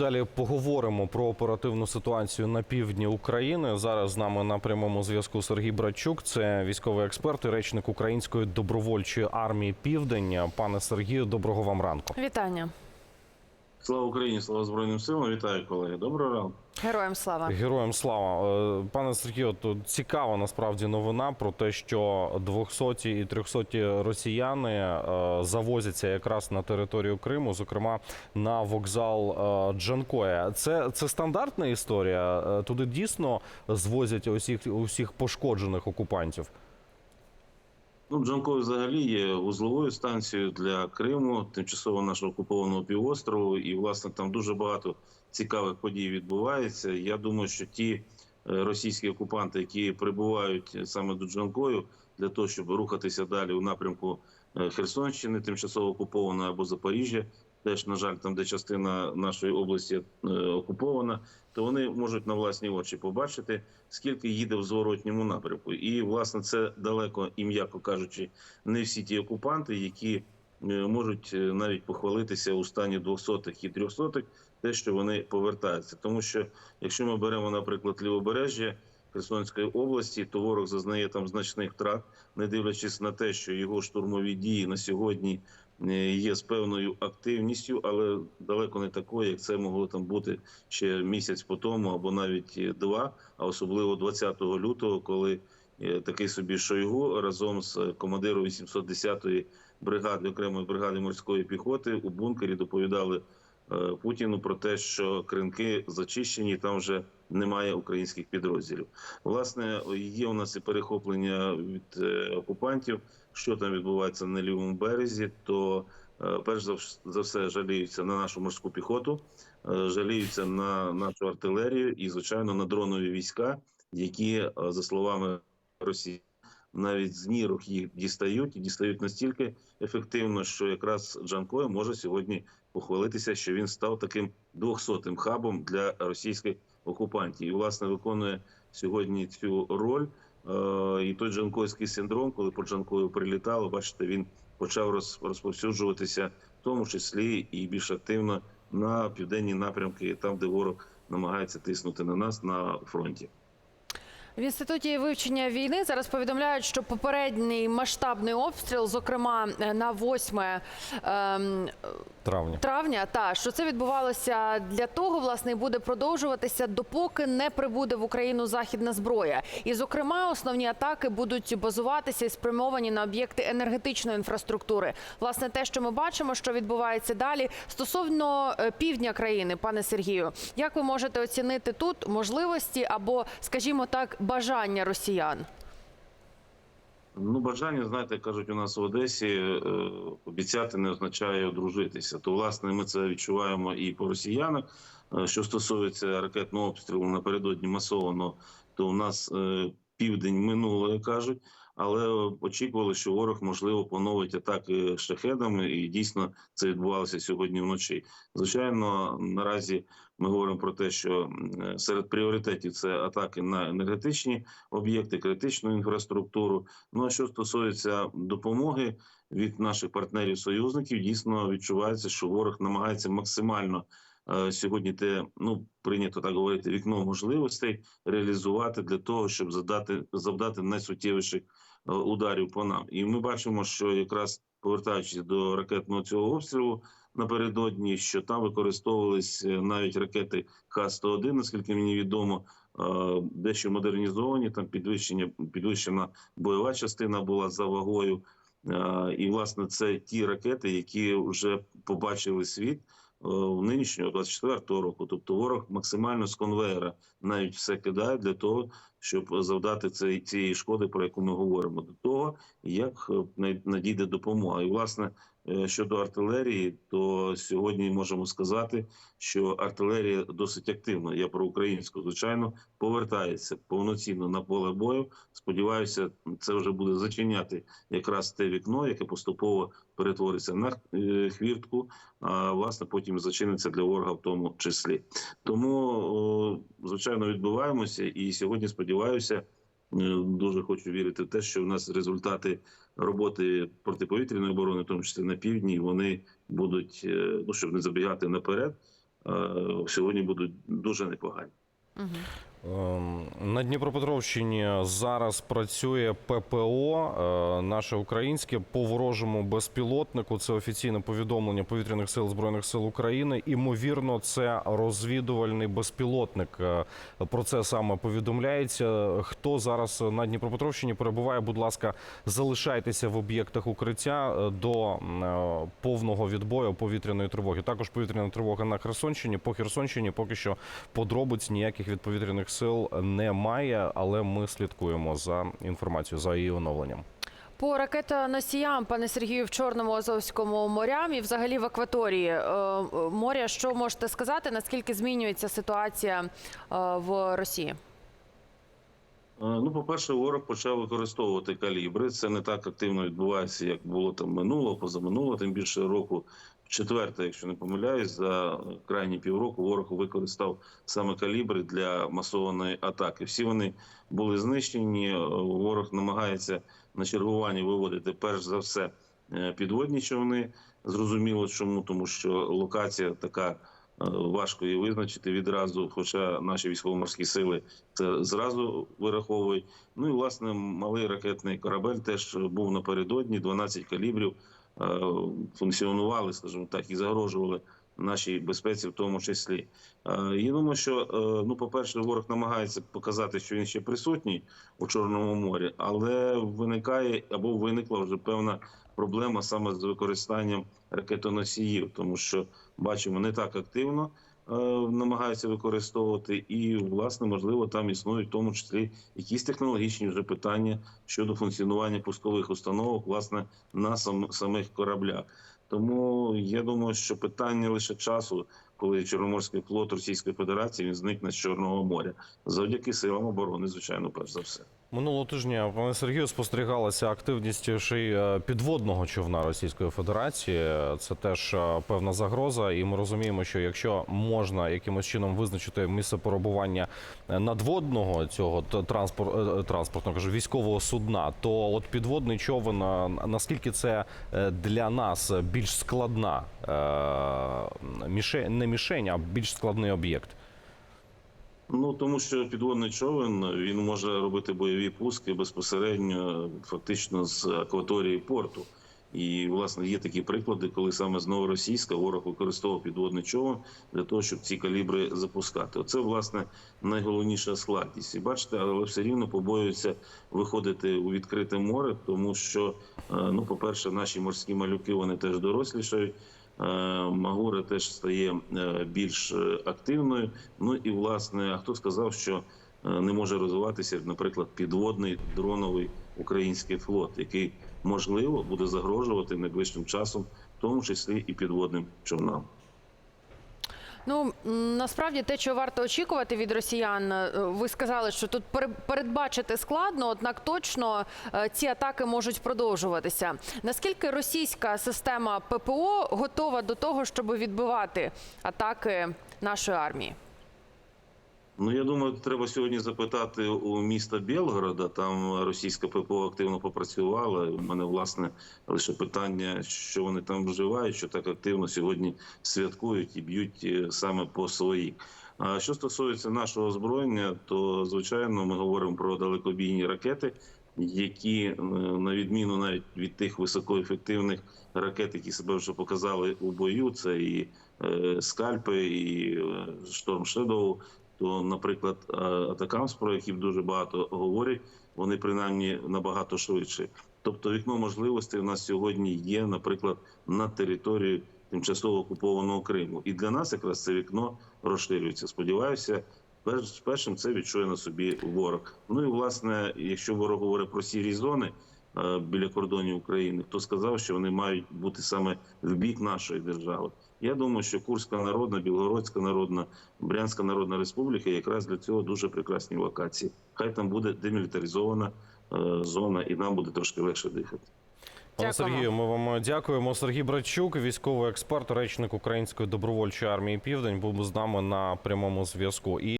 Далі поговоримо про оперативну ситуацію на півдні України. Зараз з нами на прямому зв'язку Сергій Братчук, це військовий експерт і речник Української добровольчої армії Південь. Пане Сергію, доброго вам ранку. Вітання Слава Україні, слава Збройним силам. Вітаю, колеги. Доброго ранку. героям слава. Героям слава, Е, пане Сергію. Тут цікава насправді новина про те, що 200 і 300 росіяни е, завозяться якраз на територію Криму, зокрема на вокзал е, Джанкоя. Це, це стандартна історія. Туди дійсно звозять усіх усіх пошкоджених окупантів. Ну, джанкові взагалі є вузловою станцією для Криму, тимчасово нашого окупованого півострову, і власне там дуже багато цікавих подій відбувається. Я думаю, що ті е, російські окупанти, які прибувають саме до Джанкою для того, щоб рухатися далі у напрямку е, Херсонщини, тимчасово окупованої або Запоріжжя, теж на жаль, там де частина нашої області е, окупована, то вони можуть на власні очі побачити, скільки їде в зворотньому напрямку. І власне це далеко і м'яко кажучи, не всі ті окупанти, які е, можуть е, навіть похвалитися у стані 200-х і 300-х, те, що вони повертаються. Тому що якщо ми беремо, наприклад, лівобережжя. Херсонської області, то ворог зазнає там значних втрат, не дивлячись на те, що його штурмові дії на сьогодні є з певною активністю, але далеко не такою, як це могло там бути ще місяць по тому, або навіть е, два, а особливо 20 лютого, коли е, такий собі Шойгу разом з командиром 810-ї бригади окремої бригади морської піхоти у бункері доповідали е, Путіну про те, що кринки зачищені, там вже немає українських підрозділів. Власне, є у нас і перехоплення від е, окупантів. Що там відбувається на лівому березі, то е, перш за все жаліються на нашу морську піхоту, е, жаліються на нашу артилерію і, звичайно, на дронові війська, які, е, за словами Росії, навіть з нірок їх дістають і дістають настільки ефективно, що якраз Джанкой може сьогодні похвалитися, що він став таким 200-тим хабом для російських окупантів і власне виконує сьогодні цю роль. Е, І той джанкойський синдром, коли по Джанкою прилітало, бачите, він почав роз- розповсюджуватися, в тому числі і більш активно на південні напрямки, там де ворог намагається тиснути на нас на фронті. В інституті вивчення війни зараз повідомляють, що попередній масштабний обстріл, зокрема е, на 8 ем, Травня. травня, та що це відбувалося для того, власне, і буде продовжуватися, допоки не прибуде в Україну західна зброя. І, зокрема, основні атаки будуть базуватися і спрямовані на об'єкти енергетичної інфраструктури. Власне, те, що ми бачимо, що відбувається далі. Стосовно е, півдня країни, пане Сергію, як ви можете оцінити тут можливості або, скажімо так, бажання росіян? Ну, бажання, знаєте, кажуть у нас в Одесі, е, обіцяти не означає одружитися. То, власне, ми це відчуваємо і по росіянах. Е, Що стосується ракетного обстрілу напередодні масовано, то у нас е, південь минуло, як кажуть, але очікували, що ворог можливо поновить атаки шахедами, і дійсно це відбувалося сьогодні вночі. Звичайно, наразі ми говоримо про те, що серед пріоритетів це атаки на енергетичні об'єкти, критичну інфраструктуру. Ну а що стосується допомоги від наших партнерів-союзників, дійсно відчувається, що ворог намагається максимально сьогодні те, ну прийнято так говорити, вікно можливостей реалізувати для того, щоб задати завдати найсуттєвіших е, ударів по нам. І ми бачимо, що якраз повертаючись до ракетного цього обстрілу напередодні, що там використовувались е, навіть ракети Х-101, наскільки мені відомо, е, дещо модернізовані. Там підвищення підвищена бойова частина була за вагою. Е, І власне це ті ракети, які вже побачили світ е, нинішнього 24-го року. Тобто ворог максимально з конвейера навіть все кидає для того, щоб завдати цей- цієї шкоди, про яку ми говоримо, до того, як е, надійде допомога. І власне е, щодо артилерії, то сьогодні можемо сказати, що артилерія досить активно. Я про українську, звичайно, повертається повноцінно на поле бою. Сподіваюся, це вже буде зачиняти якраз те вікно, яке поступово перетвориться на е, хвіртку, а власне потім зачиниться для ворога в тому числі. Тому, звичайно, відбуваємося, і сьогодні сподіваюся. е, Дуже хочу вірити в те, що в нас результати роботи протиповітряної оборони, в тому числі на півдні, вони будуть, е, ну щоб не забігати наперед. е, сьогодні будуть дуже непогані. Мгм. Ем, На Дніпропетровщині зараз працює ППО, е, наше українське по ворожому безпілотнику. Це офіційне повідомлення повітряних сил збройних сил України. Імовірно, це розвідувальний безпілотник. Е, Про це саме повідомляється. Хто зараз на Дніпропетровщині перебуває? Будь ласка, залишайтеся в об'єктах укриття е, до повного відбою повітряної тривоги. Також повітряна тривога на Херсонщині. По Херсонщині поки що подробиць ніяких від повітряних сил немає, але ми слідкуємо за інформацією за її оновленням. По ракетоносіям, пане Сергію, в Чорному Азовському морям і взагалі в акваторії е, моря, що можете сказати, наскільки змінюється ситуація е, в Росії? Е, Ну, по-перше, ворог почав використовувати калібри. Це не так активно відбувається, як було там минулого, позаминулого, тим більше року. Четверте, якщо не помиляюсь, за крайні півроку ворог використав саме калібри для масованої атаки. Всі вони були знищені. Е, Ворог намагається на чергування виводити перш за все е, підводні човни. Зрозуміло, чому тому, що локація така. Е, Важко її визначити відразу, хоча наші військово-морські сили це зразу вираховують. Ну і власне малий ракетний корабель теж був напередодні. 12 калібрів е, функціонували, скажімо так, і загрожували нашій безпеці, в тому числі. Е, Я думаю, що е, ну, по-перше, ворог намагається показати, що він ще присутній у Чорному морі, але виникає або виникла вже певна проблема саме з використанням ракетоносіїв, тому що бачимо не так активно е, намагаються використовувати, і власне можливо там існують в тому числі якісь технологічні вже питання щодо функціонування пускових установок, власне, на сам, самих кораблях. Тому я думаю, що питання лише часу, коли Чорноморський флот Російської Федерації він зникне з Чорного моря, завдяки силам оборони, звичайно, перш за все. Минулого тижня, пане Сергію, спостерігалася активність ще е, підводного човна Російської Федерації. Це теж е, певна загроза, і ми розуміємо, що якщо можна якимось чином визначити місце перебування е, надводного цього транспорт, транспортного кажу, військового судна, то от підводний човен наскільки це для нас більш складна мішень, не мішень, а більш складний об'єкт. Ну тому що підводний човен він може робити бойові пуски безпосередньо, фактично з акваторії порту. І власне є такі приклади, коли саме з новоросійська ворог використовував підводний човен для того, щоб ці калібри запускати. Оце власне найголовніша складність. І бачите, але все рівно побоюються виходити у відкрите море, тому що, е, ну, по-перше, наші морські малюки вони теж дорослішають. Е, Магура теж стає е, більш е, активною. Ну і власне, а хто сказав, що не може розвиватися, наприклад, підводний дроновий український флот, який можливо буде загрожувати найближчим часом, в тому числі і підводним човнам. Ну насправді те, що варто очікувати від росіян, е, ви сказали, що тут пере- передбачити складно, однак точно е, ці атаки можуть продовжуватися. Наскільки російська система ППО готова до того, щоб відбивати атаки нашої армії? Ну я думаю, треба сьогодні запитати у міста Білгорода. Там російська ППО активно попрацювала. У мене власне лише питання, що вони там вживають, що так активно сьогодні святкують і б'ють е, саме по своїх. А що стосується нашого озброєння, то звичайно ми говоримо про далекобійні ракети, які е, на відміну навіть від тих високоефективних ракет, які себе вже показали у бою, це і е, скальпи, і шторм Шедоу, то, наприклад, е, Атакамс, про яких дуже багато говорять, вони принаймні набагато швидше. Тобто, вікно можливостей у нас сьогодні є, наприклад, на території тимчасово окупованого Криму. І для нас якраз це вікно розширюється. Сподіваюся, перш, першим це відчує на собі ворог. Ну і власне, якщо ворог говорить про сірі зони е, біля кордонів України, хто сказав, що вони мають бути саме в бік нашої держави. Я думаю, що Курська народна, Білгородська народна, Брянська Народна Республіка якраз для цього дуже прекрасні локації. Хай там буде демілітаризована е, зона, і нам буде трошки легше дихати. Пане Сергію, ми вам дякуємо. Сергій Братчук, військовий експерт, речник Української добровольчої армії Південь, був з нами на прямому зв'язку. І